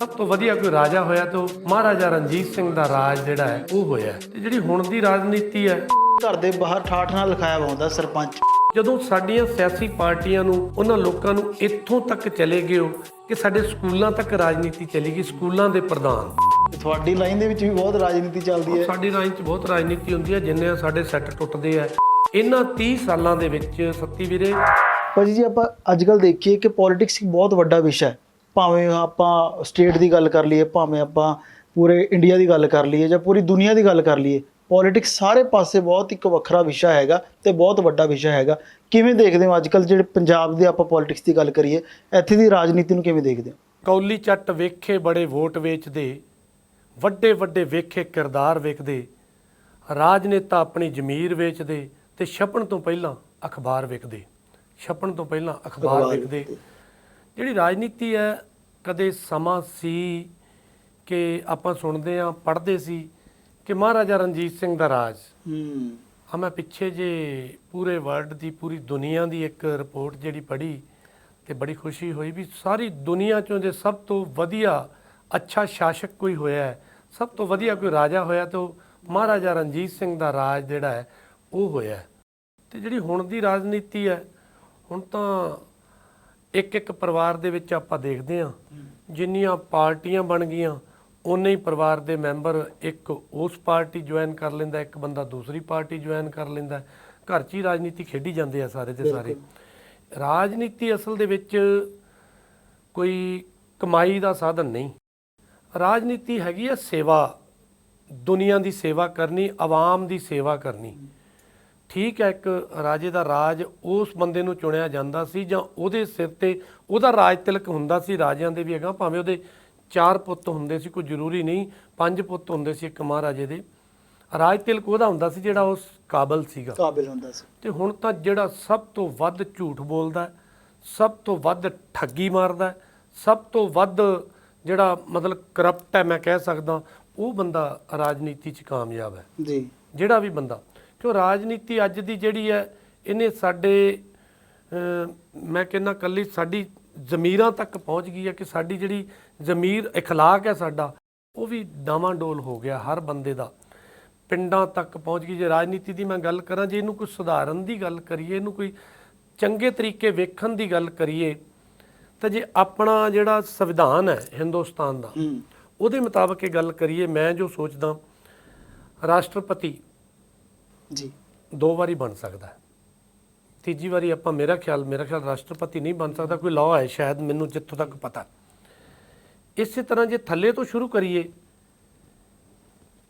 ਸਭ ਤੋਂ ਵਧੀਆ ਕੋਈ ਰਾਜਾ ਹੋਇਆ ਤਾਂ ਮਹਾਰਾਜਾ ਰਣਜੀਤ ਸਿੰਘ ਦਾ ਰਾਜ ਜਿਹੜਾ ਹੈ ਉਹ ਹੋਇਆ ਤੇ ਜਿਹੜੀ ਹੁਣ ਦੀ ਰਾਜਨੀਤੀ ਹੈ ਘਰ ਦੇ ਬਾਹਰ ਠਾਠ ਨਾਲ ਲਿਖਾਇਆ ਹੁੰਦਾ ਸਰਪੰਚ। ਜਦੋਂ ਸਾਡੀਆਂ ਸਿਆਸੀ ਪਾਰਟੀਆਂ ਨੂੰ ਉਹਨਾਂ ਲੋਕਾਂ ਨੂੰ ਇੱਥੋਂ ਤੱਕ ਚਲੇ ਗਏ ਹੋ ਕਿ ਸਾਡੇ ਸਕੂਲਾਂ ਤੱਕ ਰਾਜਨੀਤੀ ਚਲੀ ਗਈ ਸਕੂਲਾਂ ਦੇ ਪ੍ਰਧਾਨ। ਤੁਹਾਡੀ ਲਾਈਨ ਦੇ ਵਿੱਚ ਵੀ ਬਹੁਤ ਰਾਜਨੀਤੀ ਚੱਲਦੀ ਹੈ। ਸਾਡੀ ਰਾਜ 'ਚ ਬਹੁਤ ਰਾਜਨੀਤੀ ਹੁੰਦੀ ਹੈ ਜਿੰਨੇ ਸਾਡੇ ਸੈੱਟ ਟੁੱਟਦੇ ਆ। ਇਹਨਾਂ 30 ਸਾਲਾਂ ਦੇ ਵਿੱਚ ਸੱਤੀ ਵੀਰੇ। ਭਾਜੀ ਜੀ ਆਪਾਂ ਅੱਜ ਕੱਲ ਦੇਖੀਏ ਕਿ ਪੋਲਿਟਿਕਸ ਇੱਕ ਬਹੁਤ ਵੱਡਾ ਵਿਸ਼ਾ ਹੈ। ਭਾਵੇਂ ਆਪਾਂ ਸਟੇਟ ਦੀ ਗੱਲ ਕਰ ਲਈਏ ਭਾਵੇਂ ਆਪਾਂ ਪੂਰੇ ਇੰਡੀਆ ਦੀ ਗੱਲ ਕਰ ਲਈਏ ਜਾਂ ਪੂਰੀ ਦੁਨੀਆ ਦੀ ਗੱਲ ਕਰ ਲਈਏ ਪੋਲਿਟਿਕਸ ਸਾਰੇ ਪਾਸੇ ਬਹੁਤ ਇੱਕ ਵੱਖਰਾ ਵਿਸ਼ਾ ਹੈਗਾ ਤੇ ਬਹੁਤ ਵੱਡਾ ਵਿਸ਼ਾ ਹੈਗਾ। ਕਿਵੇਂ ਦੇਖਦੇ ਹੋ ਅੱਜ ਕੱਲ ਜਿਹੜੇ ਪੰਜਾਬ ਦੇ ਆਪਾਂ ਪੋਲਿਟਿਕਸ ਦੀ ਗੱਲ ਕਰੀਏ ਇੱਥੇ ਦੀ ਰਾਜਨੀਤੀ ਨੂੰ ਕਿਵੇਂ ਦੇਖਦੇ ਹੋ? ਕੌਲੀ ਚੱਟ ਵੇਖੇ ਬੜੇ ਵੋਟ ਵੇਚਦੇ ਵੱਡੇ ਵੱਡੇ ਵੇਖੇ ਕਿਰਦਾਰ ਵੇਖਦੇ ਰਾਜਨੇਤਾ ਆਪਣੀ ਜ਼ਮੀਰ ਵੇਚਦੇ ਤੇ ਛਪਣ ਤੋਂ ਪਹਿਲਾਂ ਅਖਬਾਰ ਵਿਕਦੇ ਛਪਣ ਤੋਂ ਪਹਿਲਾਂ ਅਖਬਾਰ ਵਿਕਦੇ। ਜਿਹੜੀ ਰਾਜਨੀਤੀ ਹੈ ਕਦੇ ਸਮਾਂ ਸੀ ਕਿ ਆਪਾਂ ਸੁਣਦੇ ਆ ਪੜ੍ਹਦੇ ਸੀ ਕਿ ਮਹਾਰਾਜਾ ਰਣਜੀਤ ਸਿੰਘ ਦਾ ਰਾਜ ਹੂੰ ਆ ਮੈਂ ਪਿੱਛੇ ਜੇ ਪੂਰੇ ਵਰਲਡ ਦੀ ਪੂਰੀ ਦੁਨੀਆ ਦੀ ਇੱਕ ਰਿਪੋਰਟ ਜਿਹੜੀ ਪੜ੍ਹੀ ਤੇ ਬੜੀ ਖੁਸ਼ੀ ਹੋਈ ਵੀ ਸਾਰੀ ਦੁਨੀਆ ਚੋਂ ਜੇ ਸਭ ਤੋਂ ਵਧੀਆ ਅੱਛਾ ਸ਼ਾਸਕ ਕੋਈ ਹੋਇਆ ਹੈ ਸਭ ਤੋਂ ਵਧੀਆ ਕੋਈ ਰਾਜਾ ਹੋਇਆ ਤਾਂ ਮਹਾਰਾਜਾ ਰਣਜੀਤ ਸਿੰਘ ਦਾ ਰਾਜ ਜਿਹੜਾ ਹੈ ਉਹ ਹੋਇਆ। ਤੇ ਜਿਹੜੀ ਹੁਣ ਦੀ ਰਾਜਨੀਤੀ ਹੈ ਹੁਣ ਤਾਂ ਇੱਕ ਇੱਕ ਪਰਿਵਾਰ ਦੇ ਵਿੱਚ ਆਪਾਂ ਦੇਖਦੇ ਹਾਂ ਜਿੰਨੀਆਂ ਪਾਰਟੀਆਂ ਬਣ ਗਈਆਂ ਉਨੇ ਹੀ ਪਰਿਵਾਰ ਦੇ ਮੈਂਬਰ ਇੱਕ ਉਸ ਪਾਰਟੀ ਜੁਆਇਨ ਕਰ ਲੈਂਦਾ ਇੱਕ ਬੰਦਾ ਦੂਸਰੀ ਪਾਰਟੀ ਜੁਆਇਨ ਕਰ ਲੈਂਦਾ। ਘਰ 'ਚ ਹੀ ਰਾਜਨੀਤੀ ਖੇਡੀ ਜਾਂਦੇ ਆ ਸਾਰੇ ਦੇ ਸਾਰੇ। ਰਾਜਨੀਤੀ ਅਸਲ ਦੇ ਵਿੱਚ ਕੋਈ ਕਮਾਈ ਦਾ ਸਾਧਨ ਨਹੀਂ। ਰਾਜਨੀਤੀ ਹੈਗੀ ਹੈ ਸੇਵਾ। ਦੁਨੀਆ ਦੀ ਸੇਵਾ ਕਰਨੀ ਆਵਾਮ ਦੀ ਸੇਵਾ ਕਰਨੀ। ਠੀਕ ਹੈ ਇੱਕ ਰਾਜੇ ਦਾ ਰਾਜ ਉਸ ਬੰਦੇ ਨੂੰ ਚੁਣਿਆ ਜਾਂਦਾ ਸੀ ਜਾਂ ਉਹਦੇ ਸਿਰ ਤੇ ਉਹਦਾ ਰਾਜ ਤਿਲਕ ਹੁੰਦਾ ਸੀ। ਰਾਜਿਆਂ ਦੇ ਵੀ ਹੈਗਾ ਭਾਵੇਂ ਉਹਦੇ ਚਾਰ ਪੁੱਤ ਹੁੰਦੇ ਸੀ ਕੋਈ ਜ਼ਰੂਰੀ ਨਹੀਂ ਪੰਜ ਪੁੱਤ ਹੁੰਦੇ ਸੀ ਇੱਕ ਮਹਾਰਾਜੇ ਦੇ। ਰਾਜ ਤਿਲਕ ਉਹਦਾ ਹੁੰਦਾ ਸੀ ਜਿਹੜਾ ਉਸ ਕਾਬਲ ਸੀਗਾ। ਕਾਬਿਲ ਹੁੰਦਾ ਸੀ। ਤੇ ਹੁਣ ਤਾਂ ਜਿਹੜਾ ਸਭ ਤੋਂ ਵੱਧ ਝੂਠ ਬੋਲਦਾ ਸਭ ਤੋਂ ਵੱਧ ਠੱਗੀ ਮਾਰਦਾ ਸਭ ਤੋਂ ਵੱਧ ਜਿਹੜਾ ਮਤਲਬ ਕਰਪਟ ਹੈ ਮੈਂ ਕਹਿ ਸਕਦਾ ਉਹ ਬੰਦਾ ਰਾਜਨੀਤੀ 'ਚ ਕਾਮਯਾਬ ਹੈ। ਜੀ। ਜਿਹੜਾ ਵੀ ਬੰਦਾ ਕਿਉਂ ਰਾਜਨੀਤੀ ਅੱਜ ਦੀ ਜਿਹੜੀ ਹੈ ਇਹਨੇ ਸਾਡੇ ਅਮ, ਮੈਂ ਕਹਿੰਦਾ ਕੱਲੀ ਸਾਡੀ ਜ਼ਮੀਰਾਂ ਤੱਕ ਪਹੁੰਚ ਗਈ ਹੈ ਕਿ ਸਾਡੀ ਜਿਹੜੀ ਜ਼ਮੀਰ اخلاق ਹੈ ਸਾਡਾ ਉਹ ਵੀ ਡਾਵਾਂਡੋਲ ਹੋ ਗਿਆ ਹਰ ਬੰਦੇ ਦਾ ਪਿੰਡਾਂ ਤੱਕ ਪਹੁੰਚ ਗਈ ਜੇ ਰਾਜਨੀਤੀ ਦੀ ਮੈਂ ਗੱਲ ਕਰਾਂ ਜੇ ਇਹਨੂੰ ਕੋਈ ਸੁਧਾਰਨ ਦੀ ਗੱਲ ਕਰੀਏ ਇਹਨੂੰ ਕੋਈ ਚੰਗੇ ਤਰੀਕੇ ਵੇਖਣ ਦੀ ਗੱਲ ਕਰੀਏ ਤਾਂ ਜੇ ਆਪਣਾ ਜਿਹੜਾ ਸੰਵਿਧਾਨ ਹੈ ਹਿੰਦੁਸਤਾਨ ਦਾ ਹੂੰ ਉਹਦੇ ਮੁਤਾਬਕ ਇਹ ਗੱਲ ਕਰੀਏ ਮੈਂ ਜੋ ਸੋਚਦਾ ਰਾਸ਼ਟਰਪਤੀ ਜੀ। ਦੋ ਵਾਰੀ ਬਣ ਸਕਦਾ ਹੈ। ਤੀਜੀ ਵਾਰੀ ਆਪਾਂ ਮੇਰਾ ਖਿਆਲ ਮੇਰਾ ਖਿਆਲ ਰਾਸ਼ਟਰਪਤੀ ਨਹੀਂ ਬਣ ਸਕਦਾ ਕੋਈ ਲਾਅ ਹੈ ਸ਼ਾਇਦ ਮੈਨੂੰ ਜਿੱਥੋਂ ਤੱਕ ਪਤਾ। ਇਸੇ ਤਰ੍ਹਾਂ ਜੇ ਥੱਲੇ ਤੋਂ ਸ਼ੁਰੂ ਕਰੀਏ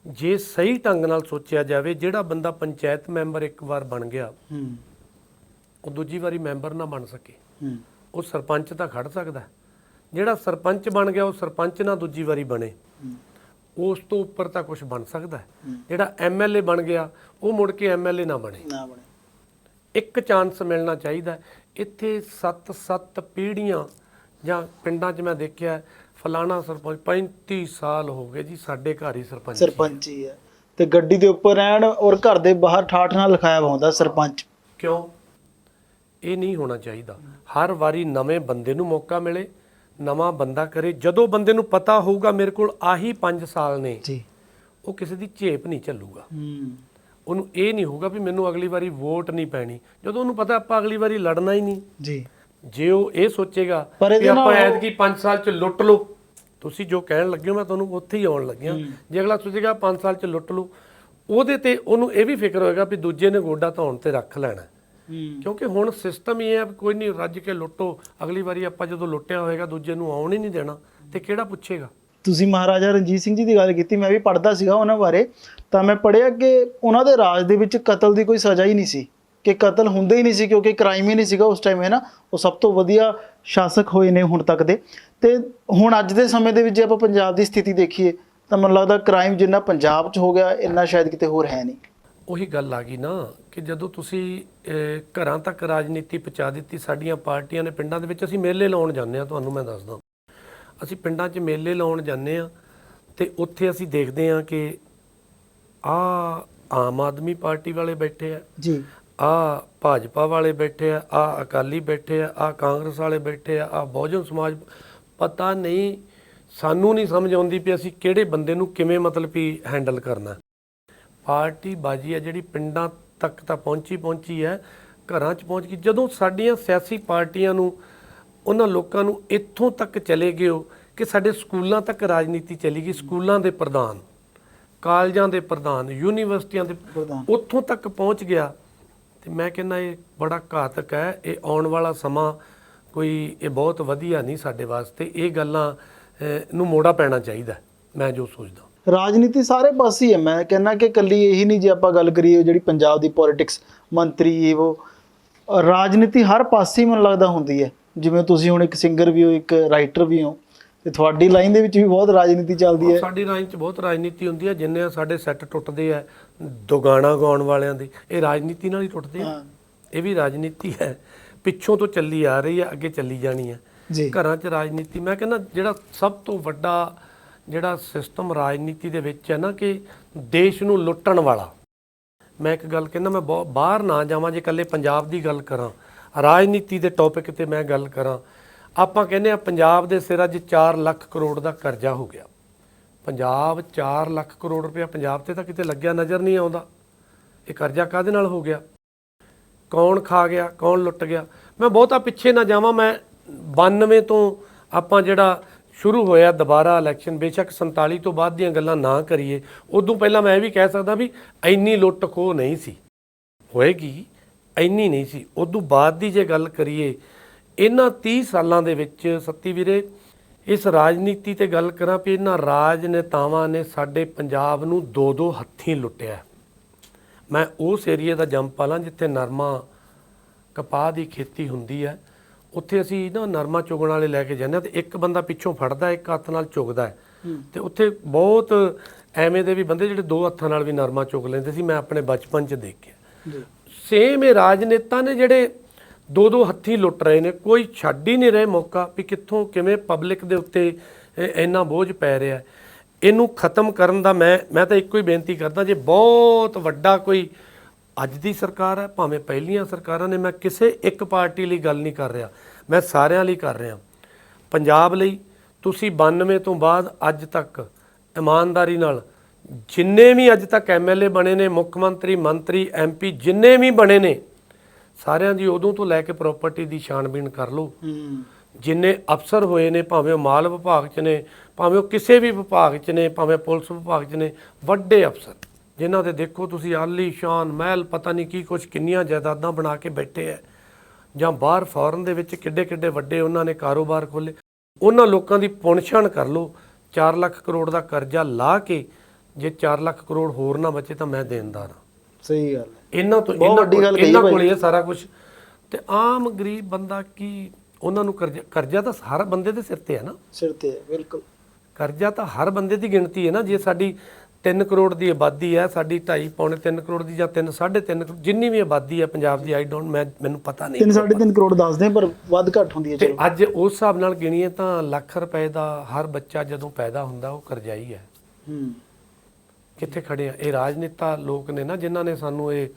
ਜੇ ਸਹੀ ਢੰਗ ਨਾਲ ਸੋਚਿਆ ਜਾਵੇ ਜਿਹੜਾ ਬੰਦਾ ਪੰਚਾਇਤ ਮੈਂਬਰ ਇੱਕ ਵਾਰ ਬਣ ਗਿਆ ਹੂੰ। ਉਹ ਦੂਜੀ ਵਾਰੀ ਮੈਂਬਰ ਨਾ ਬਣ ਸਕੇ। ਹੂੰ। ਉਹ ਸਰਪੰਚ ਤਾਂ ਖੜ ਸਕਦਾ। ਜਿਹੜਾ ਸਰਪੰਚ ਬਣ ਗਿਆ ਉਹ ਸਰਪੰਚ ਨਾ ਦੂਜੀ ਵਾਰੀ ਬਣੇ। ਹੂੰ। ਉਸ ਤੋਂ ਉੱਪਰ ਤਾਂ ਕੁਝ ਬਣ ਸਕਦਾ। ਜਿਹੜਾ ਐਮਐਲਏ ਬਣ ਗਿਆ ਉਹ ਮੁੜ ਕੇ ਐਮਐਲਏ ਨਾ ਬਣੇ ਨਾ ਬਣੇ ਇੱਕ ਚਾਂਸ ਮਿਲਣਾ ਚਾਹੀਦਾ। ਇੱਥੇ 7-7 ਪੀੜ੍ਹੀਆਂ ਜਾਂ ਪਿੰਡਾਂ 'ਚ ਮੈਂ ਦੇਖਿਆ ਫਲਾਣਾ ਸਰਪੰਚ 35 ਸਾਲ ਹੋ ਗਏ ਜੀ ਸਾਡੇ ਘਰ ਹੀ ਸਰਪੰਚ। ਸਰਪੰਚ ਹੀ ਹੈ ਤੇ ਗੱਡੀ ਦੇ ਉੱਪਰ ਰਹਿਣ ਔਰ ਘਰ ਦੇ ਬਾਹਰ ਠਾਠ ਨਾਲ ਲਿਖਾਇਆ ਹੁੰਦਾ ਸਰਪੰਚ ਕਿਉਂ ਇਹ ਨਹੀਂ ਹੋਣਾ ਚਾਹੀਦਾ ਹਰ ਵਾਰੀ ਨਵੇਂ ਬੰਦੇ ਨੂੰ ਮੌਕਾ ਮਿਲੇ ਨਵਾਂ ਬੰਦਾ ਕਰੇ ਜਦੋਂ ਬੰਦੇ ਨੂੰ ਪਤਾ ਹੋਊਗਾ ਮੇਰੇ ਕੋਲ ਆਹੀ 5 ਸਾਲ ਨੇ ਜੀ। ਉਹ ਕਿਸੇ ਦੀ ਝੇਪ ਨਹੀਂ ਚੱਲੂਗਾ। ਹੂੰ। ਉਹਨੂੰ ਇਹ ਨਹੀਂ ਹੋਊਗਾ ਵੀ ਮੈਨੂੰ ਅਗਲੀ ਵਾਰੀ ਵੋਟ ਨਹੀਂ ਪੈਣੀ। ਜਦੋਂ ਉਹਨੂੰ ਪਤਾ ਆਪਾਂ ਅਗਲੀ ਵਾਰੀ ਲੜਨਾ ਹੀ ਨਹੀਂ। ਜੀ। ਜੇ ਉਹ ਇਹ ਸੋਚੇਗਾ ਕਿ ਆਪਾਂ ਐਤਕੀ 5 ਸਾਲ ਚ ਲੁੱਟ ਲਓ ਤੁਸੀਂ ਜੋ ਕਹਿਣ ਲੱਗੇ ਹੋ ਮੈਂ ਤੁਹਾਨੂੰ ਉੱਥੇ ਹੀ ਆਉਣ ਲੱਗਿਆ। ਜੇ ਅਗਲਾ ਸੋਚੇਗਾ 5 ਸਾਲ ਚ ਲੁੱਟ ਲਓ ਉਹਦੇ ਤੇ ਉਹਨੂੰ ਇਹ ਵੀ ਫਿਕਰ ਹੋਏਗਾ ਵੀ ਦੂਜੇ ਨੇ ਗੋਡਾ ਧੌਣ ਤੇ ਰੱਖ ਲੈਣਾ। ਕਿਉਂਕਿ ਹੁਣ ਸਿਸਟਮ ਇਹ ਹੈ ਵੀ ਕੋਈ ਨਹੀਂ ਰੱਜ ਕੇ ਲੁੱਟੋ। ਅਗਲੀ ਵਾਰੀ ਆਪਾਂ ਜਦੋਂ ਲੁੱਟਿਆ ਹੋਏਗਾ ਦੂਜੇ ਨੂੰ ਆਉਣ ਹੀ ਨਹੀਂ ਦੇਣਾ। ਤੇ ਕਿਹੜਾ ਪੁੱਛੇਗਾ? ਤੁਸੀਂ ਮਹਾਰਾਜਾ ਰਣਜੀਤ ਸਿੰਘ ਜੀ ਦੀ ਗੱਲ ਕੀਤੀ ਮੈਂ ਵੀ ਪੜ੍ਹਦਾ ਸੀਗਾ ਉਹਨਾਂ ਬਾਰੇ। ਤਾਂ ਮੈਂ ਪੜ੍ਹਿਆ ਕਿ ਉਹਨਾਂ ਦੇ ਰਾਜ ਦੇ ਵਿੱਚ ਕਤਲ ਦੀ ਕੋਈ ਸਜ਼ਾ ਹੀ ਨਹੀਂ ਸੀ। ਕਿ ਕਤਲ ਹੁੰਦੇ ਹੀ ਨਹੀਂ ਸੀ ਕਿਉਂਕਿ ਕ੍ਰਾਈਮ ਹੀ ਨਹੀਂ ਸੀਗਾ ਉਸ ਟਾਈਮ ਹੈ ਨਾ ਉਹ ਸਭ ਤੋਂ ਵਧੀਆ ਸ਼ਾਸਕ ਹੋਏ ਨੇ ਹੁਣ ਤੱਕ ਦੇ। ਤੇ ਹੁਣ ਅੱਜ ਦੇ ਸਮੇਂ ਦੇ ਵਿੱਚ ਜੇ ਆਪਾਂ ਪੰਜਾਬ ਦੀ ਸਥਿਤੀ ਦੇਖੀਏ ਤਾਂ ਮੈਨੂੰ ਲੱਗਦਾ ਕ੍ਰਾਈਮ ਜਿੰਨਾ ਪੰਜਾਬ 'ਚ ਹੋ ਗਿਆ ਇੰਨਾ ਸ਼ਾਇਦ ਕਿਤੇ ਹੋਰ ਹੈ ਨਹੀਂ। ਉਹੀ ਗੱਲ ਆ ਗਈ ਨਾ ਕਿ ਜਦੋਂ ਤੁਸੀਂ ਘਰਾਂ ਤੱਕ ਰਾਜਨੀਤੀ ਪਹੁੰਚਾ ਦਿੱਤੀ ਸਾਡੀਆਂ ਪਾਰਟੀਆਂ ਨੇ ਪਿੰਡਾਂ ਦੇ ਵਿੱਚ ਅਸੀਂ ਮੇਲੇ ਲਾਉਣ ਜਾਂਦੇ ਆ ਤੁਹਾਨੂੰ ਮੈਂ ਦੱਸਦਾ। ਅਸੀਂ ਪਿੰਡਾਂ 'ਚ ਮੇਲੇ ਲਾਉਣ ਜਾਂਦੇ ਆ ਤੇ ਉੱਥੇ ਅਸੀਂ ਦੇਖਦੇ ਆ ਕਿ ਆ ਆਮ ਆਦਮੀ ਪਾਰਟੀ ਵਾਲੇ ਬੈਠੇ ਆ ਜੀ। ਆ ਭਾਜਪਾ ਵਾਲੇ ਬੈਠੇ ਆ ਆ ਅਕਾਲੀ ਬੈਠੇ ਆ ਆ ਕਾਂਗਰਸ ਵਾਲੇ ਬੈਠੇ ਆ ਆ ਬਹੁਜਨ ਸਮਾਜ ਪਤਾ ਨਹੀਂ ਸਾਨੂੰ ਨਹੀਂ ਸਮਝ ਆਉਂਦੀ ਵੀ ਅਸੀਂ ਕਿਹੜੇ ਬੰਦੇ ਨੂੰ ਕਿਵੇਂ ਮਤਲਬ ਵੀ ਹੈਂਡਲ ਕਰਨਾ। ਪਾਰਟੀ ਬਾਜੀ ਹੈ ਜਿਹੜੀ ਪਿੰਡਾਂ ਤੱਕ ਤਾਂ ਪਹੁੰਚੀ ਪਹੁੰਚੀ ਹੈ ਘਰਾਂ 'ਚ ਪਹੁੰਚ ਗਈ। ਜਦੋਂ ਸਾਡੀਆਂ ਸਿਆਸੀ ਪਾਰਟੀਆਂ ਨੂੰ ਉਹਨਾਂ ਲੋਕਾਂ ਨੂੰ ਇੱਥੋਂ ਤੱਕ ਚਲੇ ਗਏ ਕਿ ਸਾਡੇ ਸਕੂਲਾਂ ਤੱਕ ਰਾਜਨੀਤੀ ਚਲੀ ਗਈ ਸਕੂਲਾਂ ਦੇ ਪ੍ਰਧਾਨ ਕਾਲਜਾਂ ਦੇ ਪ੍ਰਧਾਨ ਯੂਨੀਵਰਸਿਟੀਆਂ ਦੇ ਪ੍ਰਧਾਨ। ਉੱਥੋਂ ਤੱਕ ਪਹੁੰਚ ਗਿਆ। ਤੇ ਮੈਂ ਕਹਿੰਦਾ ਇਹ ਬੜਾ ਘਾਤਕ ਹੈ ਇਹ ਆਉਣ ਵਾਲਾ ਸਮਾਂ ਕੋਈ ਇਹ ਬਹੁਤ ਵਧੀਆ ਨਹੀਂ ਸਾਡੇ ਵਾਸਤੇ। ਇਹ ਗੱਲਾਂ ਨੂੰ ਮੋੜਾ ਪੈਣਾ ਚਾਹੀਦਾ ਮੈਂ ਜੋ ਸੋਚਦਾ ਰਾਜਨੀਤੀ ਸਾਰੇ ਪਾਸੇ ਹੀ ਹੈ। ਮੈਂ ਕਹਿੰਨਾ ਕਿ ਕੱਲੀ ਇਹੀ ਨਹੀਂ ਜੇ ਆਪਾਂ ਗੱਲ ਕਰੀਏ ਜਿਹੜੀ ਪੰਜਾਬ ਦੀ ਪੋਲਿਟਿਕਸ ਮੰਤਰੀ ਇਹ ਉਹ ਰਾਜਨੀਤੀ ਹਰ ਪਾਸੇ ਹੀ ਮੈਨੂੰ ਲੱਗਦਾ ਹੁੰਦੀ ਹੈ। ਜਿਵੇਂ ਤੁਸੀਂ ਹੁਣ ਇੱਕ ਸਿੰਗਰ ਵੀ ਹੋ ਇੱਕ ਰਾਈਟਰ ਵੀ ਹੋ ਤੇ ਤੁਹਾਡੀ ਲਾਈਨ ਦੇ ਵਿੱਚ ਵੀ ਬਹੁਤ ਰਾਜਨੀਤੀ ਚੱਲਦੀ ਹੈ। ਸਾਡੀ ਰਾਜ 'ਚ ਬਹੁਤ ਰਾਜਨੀਤੀ ਹੁੰਦੀ ਹੈ ਜਿੰਨੇ ਸਾਡੇ ਸੈੱਟ ਟੁੱਟਦੇ ਆ ਦੁਗਾਣਾ ਗਾਉਣ ਵਾਲਿਆਂ ਦੇ ਇਹ ਰਾਜਨੀਤੀ ਨਾਲ ਹੀ ਟੁੱਟਦੇ ਆ। ਇਹ ਵੀ ਰਾਜਨੀਤੀ ਹੈ। ਪਿੱਛੋਂ ਤੋਂ ਚੱਲੀ ਆ ਰਹੀ ਹੈ ਅੱਗੇ ਚੱਲੀ ਜਾਣੀ ਹੈ। ਘਰਾਂ 'ਚ ਰਾਜਨੀਤੀ ਮੈਂ ਕਹਿੰਦਾ ਜਿਹੜਾ ਸਭ ਤੋਂ ਵੱਡਾ ਜਿਹੜਾ ਸਿਸਟਮ ਰਾਜਨੀਤੀ ਦੇ ਵਿੱਚ ਹੈ ਨਾ ਕਿ ਦੇਸ਼ ਨੂੰ ਲੁੱਟਣ ਵਾਲਾ। ਮੈਂ ਇੱਕ ਗੱਲ ਕਹਿੰਦਾ, ਮੈਂ ਬਹੁਤ ਬਾਹਰ ਨਾ ਜਾਵਾਂ, ਜੇ ਇਕੱਲੇ ਪੰਜਾਬ ਦੀ ਗੱਲ ਕਰਾਂ, ਰਾਜਨੀਤੀ ਦੇ ਟੌਪਿਕ ਤੇ ਮੈਂ ਗੱਲ ਕਰਾਂ, ਆਪਾਂ ਕਹਿੰਦੇ ਆ ਪੰਜਾਬ ਦੇ ਸਿਰ ਅੱਜ 4 ਲੱਖ ਕਰੋੜ ਦਾ ਕਰਜ਼ਾ ਹੋ ਗਿਆ। ਪੰਜਾਬ 4 ਲੱਖ ਕਰੋੜ ਰੁਪਇਆ, ਪੰਜਾਬ ਤੇ ਤਾਂ ਕਿਤੇ ਲੱਗਿਆ ਨਜ਼ਰ ਨਹੀਂ ਆਉਂਦਾ। ਇਹ ਕਰਜ਼ਾ ਕਾਹਦੇ ਨਾਲ ਹੋ ਗਿਆ? ਕੌਣ ਖਾ ਗਿਆ, ਕੌਣ ਲੁੱਟ ਗਿਆ? ਮੈਂ ਬਹੁਤਾ ਪਿੱਛੇ ਨਾ ਜਾਵਾਂ, ਮੈਂ 92 ਤੋਂ ਆਪਾਂ ਜਿਹੜਾ ਸ਼ੁਰੂ ਹੋਇਆ ਦੁਬਾਰਾ ਇਲੈਕਸ਼ਨ ਬੇਸ਼ੱਕ 47 ਤੋਂ ਬਾਅਦ ਦੀਆਂ ਗੱਲਾਂ ਨਾ ਕਰੀਏ, ਉਦੋਂ ਪਹਿਲਾਂ ਮੈਂ ਇਹ ਵੀ ਕਹਿ ਸਕਦਾ ਵੀ ਇੰਨੀ ਲੁੱਟ ਖੋਹ ਨਹੀਂ ਸੀ। ਹੋਏਗੀ, ਇੰਨੀ ਨਹੀਂ ਸੀ। ਉਦੋਂ ਬਾਅਦ ਦੀ ਜੇ ਗੱਲ ਕਰੀਏ, ਇਹਨਾਂ 30 ਸਾਲਾਂ ਦੇ ਵਿੱਚ ਸੱਤੀ ਵੀਰੇ, ਇਸ ਰਾਜਨੀਤੀ ਤੇ ਗੱਲ ਕਰਾਂ ਵੀ ਇਹਨਾਂ ਰਾਜਨੇਤਾਵਾਂ ਨੇ ਸਾਡੇ ਪੰਜਾਬ ਨੂੰ ਦੋ ਦੋ ਹੱਥੀਂ ਲੁੱਟਿਆ। ਮੈਂ ਉਸ ਏਰੀਏ ਦਾ ਜੰਮ ਲਾਂ ਜਿੱਥੇ ਨਰਮਾ ਕਪਾਹ ਦੀ ਖੇਤੀ ਹੁੰਦੀ ਹੈ। ਉੱਥੇ ਅਸੀਂ ਨਾ ਨਰਮਾ ਚੁਗਣ ਵਾਲੇ ਲੈ ਕੇ ਜਾਂਦੇ ਹਾਂ ਤੇ ਇੱਕ ਬੰਦਾ ਪਿੱਛੋਂ ਫੜਦਾ ਇੱਕ ਹੱਥ ਨਾਲ ਚੁਗਦਾ ਹੈ। ਤੇ ਉੱਥੇ ਬਹੁਤ ਐਵੇਂ ਦੇ ਵੀ ਬੰਦੇ ਜਿਹੜੇ ਦੋ ਹੱਥਾਂ ਨਾਲ ਵੀ ਨਰਮਾ ਚੁਗ ਲੈਂਦੇ ਸੀ ਮੈਂ ਆਪਣੇ ਬਚਪਨ 'ਚ ਦੇਖਿਆ। ਸੇਮ ਇਹ ਰਾਜਨੇਤਾ ਨੇ ਜਿਹੜੇ ਦੋ ਦੋ ਹੱਥੀ ਲੁੱਟ ਰਹੇ ਨੇ ਕੋਈ ਛੱਡ ਹੀ ਨਹੀਂ ਰਹੇ ਮੌਕਾ ਵੀ ਕਿੱਥੋਂ ਕਿਵੇਂ ਪਬਲਿਕ ਦੇ ਉੱਤੇ ਇੰਨਾ ਬੋਝ ਪੈ ਰਿਹਾ। ਇਹਨੂੰ ਖਤਮ ਕਰਨ ਦਾ ਮੈਂ ਮੈਂ ਤਾਂ ਇੱਕੋ ਹੀ ਬੇਨਤੀ ਕਰਦਾ ਜੇ ਬਹੁਤ ਵੱਡਾ ਕੋਈ ਅੱਜ ਦੀ ਸਰਕਾਰ ਹੈ ਭਾਵੇਂ ਪਹਿਲੀਆਂ ਸਰਕਾਰਾਂ ਨੇ ਮੈਂ ਕਿਸੇ ਇੱਕ ਪਾਰਟੀ ਲਈ ਗੱਲ ਨਹੀਂ ਕਰ ਰਿਹਾ। ਮੈਂ ਸਾਰਿਆਂ ਲਈ ਕਰ ਰਿਹਾ। ਪੰਜਾਬ ਲਈ ਤੁਸੀਂ 92 ਤੋਂ ਬਾਅਦ ਅੱਜ ਤੱਕ ਇਮਾਨਦਾਰੀ ਨਾਲ ਜਿੰਨੇ ਵੀ ਅੱਜ ਤੱਕ ਐਮਐਲਏ ਬਣੇ ਨੇ ਮੁੱਖ ਮੰਤਰੀ ਮੰਤਰੀ ਐਮਪੀ ਜਿੰਨੇ ਵੀ ਬਣੇ ਨੇ ਸਾਰਿਆਂ ਦੀ ਉਦੋਂ ਤੋਂ ਲੈ ਕੇ ਪ੍ਰਾਪਰਟੀ ਦੀ ਛਾਣਬੀਣ ਕਰ ਲਓ। ਜਿੰਨੇ ਅਫਸਰ ਹੋਏ ਨੇ ਭਾਵੇਂ ਉਹ ਮਾਲ ਵਿਭਾਗ 'ਚ ਨੇ ਭਾਵੇਂ ਉਹ ਕਿਸੇ ਵੀ ਵਿਭਾਗ 'ਚ ਨੇ ਭਾਵੇਂ ਪੁਲਿਸ ਵਿਭਾਗ 'ਚ ਨੇ ਵੱਡੇ ਅਫਸਰ। ਜਿਨ੍ਹਾਂ ਦੇ ਦੇਖੋ ਤੁਸੀਂ ਆਲੀ ਸ਼ਾਨ ਮਹਿਲ ਪਤਾ ਨਹੀਂ ਕੀ ਕੁਝ ਕਿੰਨੀਆਂ ਜਾਇਦਾਦਾਂ ਬਣਾ ਕੇ ਬੈਠੇ ਐ। ਜਾਂ ਬਾਹਰ ਫੋਰਨ ਦੇ ਵਿੱਚ ਕਿੱਡੇ ਕਿੱਡੇ ਵੱਡੇ ਉਹਨਾਂ ਨੇ ਕਾਰੋਬਾਰ ਖੋਲੇ ਉਹਨਾਂ ਲੋਕਾਂ ਦੀ ਪੁਣਛਾਣ ਕਰ ਲਓ 4 ਲੱਖ ਕਰੋੜ ਦਾ ਕਰਜ਼ਾ ਲਾ ਕੇ ਜੇ 4 ਲੱਖ ਕਰੋੜ ਹੋਰ ਨਾ ਬਚੇ ਤਾਂ ਮੈਂ ਦੇਣਦਾਰ ਹਾਂ। ਸਹੀ ਗੱਲ ਇਹਨਾਂ ਤੋਂ ਇਹਨਾਂ ਵੱਡੀ ਕੋਲ ਗੱਲ ਕਹੀ ਇਹਨਾਂ। ਕੋਲ ਹੀ ਹੈ ਸਾਰਾ ਕੁਝ ਤੇ ਆਮ ਗਰੀਬ ਬੰਦਾ ਕੀ ਉਹਨਾਂ ਨੂੰ ਕਰਜ਼ਾ ਕਰਜ਼ਾ ਤਾਂ ਹਰ ਬੰਦੇ ਦੇ ਸਿਰ ਤੇ ਹੈ ਨਾ। ਸਿਰ ਤੇ ਹੈ, ਬਿਲਕੁਲ। ਕਰਜ਼ਾ ਤਾਂ ਹਰ ਬੰਦੇ ਦੀ ਗਿਣਤੀ ਹੈ ਨਾ। ਜੇ ਸਾਡੀ 3 ਕਰੋੜ ਦੀ ਆਬਾਦੀ ਹੈ ਸਾਡੀ 2.5 ਪੌਣੇ 3 ਕਰੋੜ ਦੀ ਜਾਂ 3 3.5 ਜਿੰਨੀ ਵੀ ਆਬਾਦੀ ਹੈ ਪੰਜਾਬ ਦੀ ਆਈ ਡੋਂਟ ਮੈਂ ਮੈਨੂੰ ਪਤਾ ਨਹੀਂ। 3 3.5 ਕਰੋੜ ਦੱਸਦੇ ਪਰ ਵੱਧ ਘੱਟ ਹੁੰਦੀ ਹੈ ਤੇ ਅੱਜ ਉਸ ਹਿਸਾਬ ਨਾਲ ਗਿਣੀਏ ਤਾਂ ਲੱਖ ਰੁਪਏ ਦਾ ਹਰ ਬੱਚਾ ਜਦੋਂ ਪੈਦਾ ਹੁੰਦਾ ਉਹ ਕਰਜ਼ਾਈ ਹੈ। ਹੂੰ। ਕਿੱਥੇ ਖੜੇ ਆ? ਇਹ ਰਾਜਨੇਤਾ ਲੋਕ ਨੇ ਨਾ ਜਿਨ੍ਹਾਂ ਨੇ ਸਾਨੂੰ ਇਹ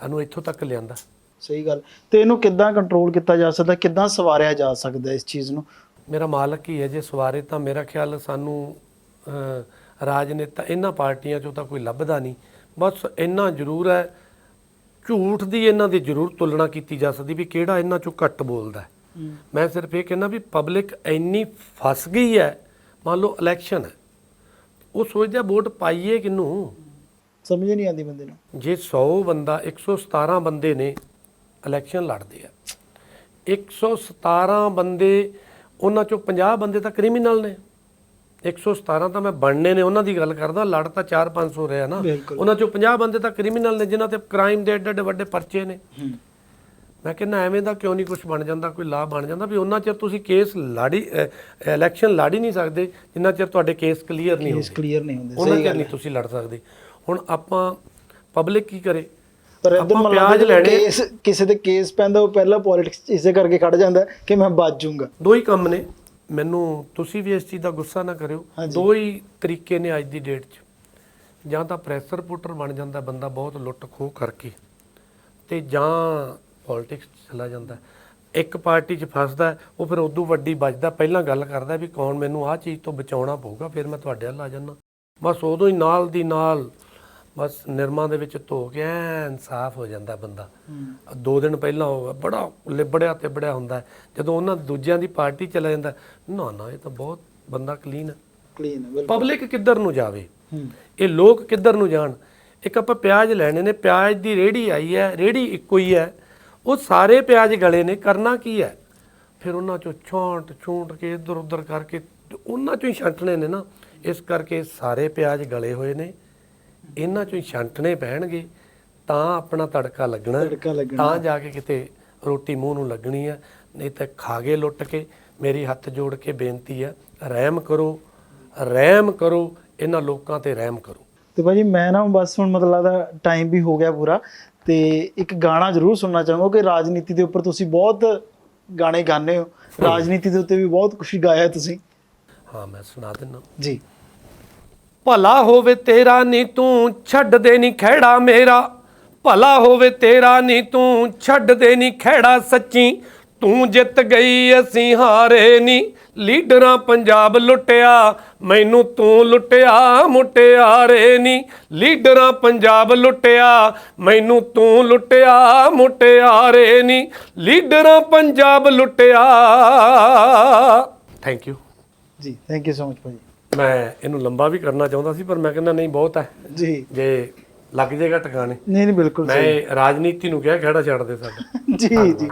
ਸਾਨੂੰ ਇੱਥੋਂ ਤੱਕ ਲਿਆਂਦਾ। ਸਹੀ ਗੱਲ। ਤੇ ਇਹਨੂੰ ਕਿੱਦਾਂ ਕੰਟਰੋਲ ਕੀਤਾ ਜਾ ਸਕਦਾ ਕਿੱਦਾਂ ਸਵਾਰਿਆ ਜਾ ਸਕਦਾ ਇਸ ਚੀਜ਼ ਨੂੰ? ਮੇਰਾ ਮਾਲਕ ਹੀ ਹੈ ਜੇ ਸਵਾਰੇ ਤਾਂ ਮੇਰਾ ਖਿਆਲ ਸਾਨੂੰ ਰਾਜਨੇਤਾ ਇਹਨਾਂ ਪਾਰਟੀਆਂ ਚੋਂ ਤਾਂ ਕੋਈ ਲੱਭਦਾ ਨਹੀਂ। ਬਸ ਇੰਨਾ ਜ਼ਰੂਰ ਹੈ ਝੂਠ ਦੀ ਇਹਨਾਂ ਦੀ ਜ਼ਰੂਰ ਤੁਲਨਾ ਕੀਤੀ ਜਾ ਸਕਦੀ ਵੀ ਕਿਹੜਾ ਇਹਨਾਂ ਚੋਂ ਘੱਟ ਬੋਲਦਾ ਮੈਂ ਸਿਰਫ ਇਹ ਕਹਿੰਦਾ ਵੀ ਪਬਲਿਕ ਇੰਨੀ ਫਸ ਗਈ ਹੈ ਮੰਨ ਲਓ ਇਲੈਕਸ਼ਨ ਹੈ ਉਹ ਸੋਚਦਾ ਵੋਟ ਪਾਈਏ ਕਿਹਨੂੰ? ਸਮਝ ਨਹੀਂ ਆਉਂਦੀ ਬੰਦੇ ਨੂੰ। ਜੇ 100 ਬੰਦਾ 117 ਬੰਦੇ ਨੇ ਇਲੈਕਸ਼ਨ ਲੜਦੇ ਆ। 117 ਬੰਦੇ ਉਹਨਾਂ ਚੋਂ 50 ਬੰਦੇ ਤਾਂ ਕ੍ਰਿਮੀਨਲ ਨੇ। 117 ਤਾਂ ਮੈਂ ਬਣਨੇ ਨੇ ਉਹਨਾਂ ਦੀ ਗੱਲ ਕਰਦਾ ਲੜ ਤਾਂ 4-500 ਰਿਹਾ ਨਾ। ਉਹਨਾਂ ਚੋਂ 50 ਬੰਦੇ ਤਾਂ ਕ੍ਰਿਮੀਨਲ ਨੇ ਜਿਨ੍ਹਾਂ ਤੇ ਕ੍ਰਾਈਮ ਦੇ ਏਡੇ ਵੱਡੇ ਪਰਚੇ ਨੇ। ਮੈਂ ਕਹਿੰਦਾ ਐਵੇਂ ਦਾ ਕਿਉਂ ਨਹੀਂ ਕੁਝ ਬਣ ਜਾਂਦਾ ਕੋਈ ਲਾਭ ਬਣ ਜਾਂਦਾ ਵੀ ਉਹਨਾਂ ਚਿਰ ਤੁਸੀਂ ਕੇਸ ਲਾੜੀ ਇਲੈਕਸ਼ਨ ਲੜ ਨਹੀਂ ਸਕਦੇ ਜਿੰਨਾ ਚਿਰ ਤੁਹਾਡੇ ਕੇਸ ਕਲੀਅਰ ਨਹੀਂ ਕੇਸ ਹੁੰਦੇ। ਕਲੀਅਰ ਨਹੀਂ ਹੁੰਦੇ ਉਹਨਾਂ ਚਿਰ ਨਹੀਂ ਤੁਸੀਂ ਲੜ ਸਕਦੇ। ਹੁਣ ਆਪਾਂ ਪਬਲਿਕ ਕੀ ਕਰੇ? ਪਰ ਆਪਾਂ ਪਿਆਜ਼ ਲੈਣੇ। ਕੇਸ ਕਿਸੇ ਤੇ ਕੇਸ ਪੈਂਦਾ ਉਹ ਪਹਿਲਾਂ ਪੋਲਿਟਿਕਸ ਇਸੇ ਕਰਕੇ ਖੜ ਜਾਂਦਾ ਕਿ ਮੈਂ ਬਚ ਜਾਊਂਗਾ। ਦੋ ਹੀ ਕੰਮ ਨੇ। ਮੈਨੂੰ ਤੁਸੀਂ ਵੀ ਇਸ ਚੀਜ਼ ਦਾ ਗੁੱਸਾ ਨਾ ਕਰਿਓ। ਦੋ ਹੀ ਤਰੀਕੇ ਨੇ ਅੱਜ ਦੀ ਡੇਟ 'ਚ। ਜਾਂ ਤਾਂ ਪ੍ਰੈਸ ਰਿਪੋਰਟਰ ਬਣ ਜਾਂਦਾ ਬੰਦਾ ਬਹੁਤ ਲੁੱਟ ਖੋਹ ਕਰਕੇ ਤੇ ਜਾਂ ਪੋਲਿਟਿਕਸ ਚਲਾ ਜਾਂਦਾ। ਇੱਕ ਪਾਰਟੀ 'ਚ ਫਸਦਾ ਉਹ ਫਿਰ ਉਦੋਂ ਵੱਡੀ ਵੱਜਦਾ ਪਹਿਲਾਂ ਗੱਲ ਕਰਦਾ ਵੀ ਕੌਣ ਮੈਨੂੰ ਆਹ ਚੀਜ਼ ਤੋਂ ਬਚਾਉਣਾ ਪਊਗਾ ਫਿਰ ਮੈਂ ਤੁਹਾਡੇ ਵੱਲ ਆ ਜਾਣਾ ਬਸ ਉਦੋਂ ਹੀ ਨਾਲ ਦੀ ਨਾਲ ਬਸ ਨਿਰਮਾ ਦੇ ਵਿੱਚ ਧੋ ਕੇ ਐਨ ਸਾਫ਼ ਹੋ ਜਾਂਦਾ ਬੰਦਾ। ਦੋ ਦਿਨ ਪਹਿਲਾਂ ਉਹ ਬੜਾ ਲਿਬੜਿਆ ਤੇ ਬੜਿਆ ਹੁੰਦਾ। ਜਦੋਂ ਉਹਨਾਂ ਦੂਜਿਆਂ ਦੀ ਪਾਰਟੀ ਚਲਾ ਜਾਂਦਾ ਨਾ ਨਾ ਇਹ ਤਾਂ ਬਹੁਤ ਬੰਦਾ ਕਲੀਨ ਹੈ। ਕਲੀਨ ਬਿਲਕੁਲ। ਪਬਲਿਕ ਕਿੱਧਰ ਨੂੰ ਜਾਵੇ? ਇਹ ਲੋਕ ਕਿੱਧਰ ਨੂੰ ਜਾਣ? ਇੱਕ ਆਪਾਂ ਪਿਆਜ਼ ਲੈਣੇ ਨੇ ਪਿਆਜ਼ ਦੀ ਰੇੜੀ ਆਈ ਹੈ ਰੇੜੀ ਇੱਕੋ ਹੀ ਹੈ। ਉਹ ਸਾਰੇ ਪਿਆਜ਼ ਗਲੇ ਨੇ ਕਰਨਾ ਕੀ ਹੈ? ਫਿਰ ਉਹਨਾਂ ਚੋਂ ਛਾਂਟ ਛੂੰਟ ਕੇ ਇੱਧਰ ਉੱਧਰ ਕਰਕੇ ਉਹਨਾਂ ਚੋਂ ਹੀ ਛਾਂਟਣੇ ਨੇ ਨਾ। ਇਸ ਕਰਕੇ ਸਾਰੇ ਪਿਆਜ਼ ਗਲੇ ਹੋਏ ਨੇ। ਇਹਨਾਂ ਚੋਂ ਛਾਂਟਣੇ ਪੈਣਗੇ ਤਾਂ ਆਪਣਾ ਤੜਕਾ ਲੱਗਣਾ ਤੜਕਾ ਲੱਗਣਾ। ਤਾਂ ਜਾ ਕੇ ਕਿਤੇ ਰੋਟੀ ਮੂੰਹ ਨੂੰ ਲੱਗਣੀ ਹੈ ਨਹੀਂ ਤਾਂ ਖਾ ਗਏ ਲੁੱਟ ਕੇ ਮੇਰੀ ਹੱਥ ਜੋੜ ਕੇ ਬੇਨਤੀ ਹੈ ਰਹਿਮ ਕਰੋ ਰਹਿਮ ਕਰੋ ਇਹਨਾਂ ਲੋਕਾਂ ਤੇ ਰਹਿਮ ਕਰੋ। ਤੇ ਭਾਜੀ ਮੈਂ ਨਾ ਬਸ ਹੁਣ ਮਤਲਬ ਲੱਗਦਾ ਟਾਈਮ ਵੀ ਹੋ ਗਿਆ ਪੂਰਾ ਤੇ ਇੱਕ ਗਾਣਾ ਜ਼ਰੂਰ ਸੁਣਨਾ ਚਾਹੂੰਗਾ ਕਿ ਰਾਜਨੀਤੀ ਦੇ ਉੱਪਰ ਤੁਸੀਂ ਬਹੁਤ ਗਾਣੇ ਗਾਉਂਦੇ ਹੋ। ਰਾਜਨੀਤੀ ਦੇ ਉੱਤੇ ਵੀ ਬਹੁਤ ਕੁਝ ਗਾਇਆ ਤੁਸੀਂ। ਹਾਂ ਮੈਂ ਸੁਣਾ ਦਿੰਦਾ। ਜੀ। ਭਲਾ ਹੋਵੇ ਤੇਰਾ ਨੀ ਤੂੰ ਛੱਡ ਦੇ ਨੀ ਖਹਿੜਾ ਮੇਰਾ। ਭਲਾ ਹੋਵੇ ਤੇਰਾ ਨੀ ਤੂੰ ਛੱਡ ਦੇ ਨੀ ਖਹਿੜਾ ਸੱਚੀ। ਤੂੰ ਜਿੱਤ ਗਈ ਅਸੀਂ ਹਾਰੇ ਨੀ। ਲੀਡਰਾਂ ਪੰਜਾਬ ਲੁੱਟਿਆ, ਮੈਨੂੰ ਤੂੰ ਲੁੱਟਿਆ ਮੁਟਿਆਰੇ ਨੀ। ਲੀਡਰਾਂ ਪੰਜਾਬ ਲੁੱਟਿਆ, ਮੈਨੂੰ ਤੂੰ ਲੁੱਟਿਆ ਮੁਟਿਆਰੇ ਨੀ। ਲੀਡਰਾਂ ਪੰਜਾਬ ਲੁੱਟਿਆ। Thank you ji thank you so much ਭਾਜੀ। ਮੈਂ ਇਹਨੂੰ ਲੰਬਾ ਵੀ ਕਰਨਾ ਚਾਹੁੰਦਾ ਸੀ ਪਰ ਮੈਂ ਕਹਿੰਦਾ ਨਹੀਂ ਬਹੁਤ ਹੈ। ਜੀ। ਜੇ ਲੱਗ ਜਾਏਗਾ ਟਿਕਾਣੇ। ਨਹੀਂ ਨਹੀਂ ਬਿਲਕੁਲ ਮੈਂ ਰਾਜਨੀਤੀ ਨੂੰ ਕਿਹਾ ਖੜਾ ਛੱਡ ਦੇ ਸਾਡਾ। ਜੀ ਜੀ।